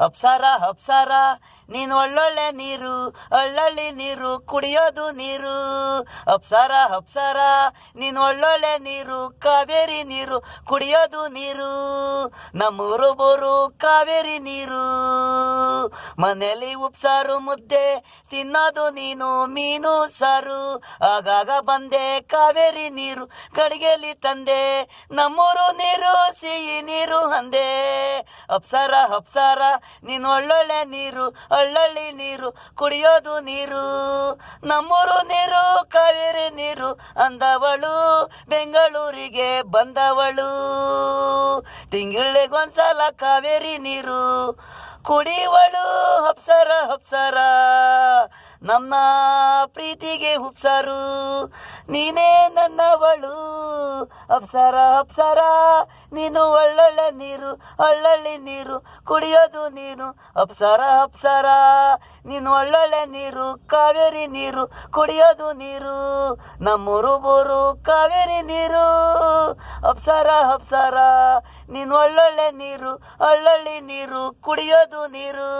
ಅಪ್ಸಾರ ಅಪ್ಸಾರ ನೀನು ಒಳ್ಳೊಳ್ಳೆ ನೀರು ಒಳ್ಳೊಳ್ಳೆ ನೀರು ಕುಡಿಯೋದು ನೀರು. ಅಪ್ಸಾರ ಅಪ್ಸಾರ ನೀನು ಒಳ್ಳೊಳ್ಳೆ ನೀರು, ಕಾವೇರಿ ನೀರು ಕುಡಿಯೋದು ನೀರು. ನಮ್ಮೂರು ಬೋರು ಕಾವೇರಿ ನೀರು. ಮನೆಯಲ್ಲಿ ಉಪ್ಸಾರು, ಮುದ್ದೆ ತಿನ್ನೋದು ನೀನು, ಮೀನು, ಸಾರು. ಆಗಾಗ ಬಂದೆ ಕಾವೇರಿ ನೀರು ಕಡಿಗೆಲಿ ತಂದೆ. ನಮ್ಮೂರು ನೀರು, ಸಿಹಿ ನೀರು ಅಂದೆ. ಅಪ್ಸಾರ, ಅಪ್ಸರ, ನೀನು ಒಳ್ಳೊಳ್ಳೆ ನೀರು, ಒಳ್ಳೊಳ್ಳಿ ನೀರು, ಕುಡಿಯೋದು ನೀರು. ನಮ್ಮೂರು ನೀರು, ಕಾವೇರಿ ನೀರು, ಅಂದವಳು ಬೆಂಗಳೂರಿಗೆ ಬಂದವಳು. ತಿಂಗಳಿಗೊಂದ್ಸಲ ಕಾವೇರಿ ನೀರು ಕುಡಿಯುವಳು ಅಪ್ಸರ ಅಪ್ಸರ. ನಮ್ಮ ಪ್ರೀತಿಗೆ ಹುಪ್ಸರು, ನೀನೇ ನನ್ನವಳು. ಅಪ್ಸರ ಅಪ್ಸರ, ನೀನು ಒಳ್ಳೊಳ್ಳೆ ನೀರು ಒಳ್ಳೊಳ್ಳೆ ನೀರು ಕುಡಿಯೋದು ನೀನು. ಅಪ್ಸರ ಅಪ್ಸರ, ನೀನು ಒಳ್ಳೊಳ್ಳೆ ನೀರು, ಕಾವೇರಿ ನೀರು ಕುಡಿಯೋದು ನೀರು. ನಮ್ಮೂರು ಬೋರು ಕಾವೇರಿ ನೀರು. ಅಪ್ಸರ ಅಪ್ಸರ, ನೀನು ಒಳ್ಳೊಳ್ಳೆ ನೀರು ಒಳ್ಳೊಳ್ಳೆ ನೀರು ಕುಡಿಯೋದು ನೀರು.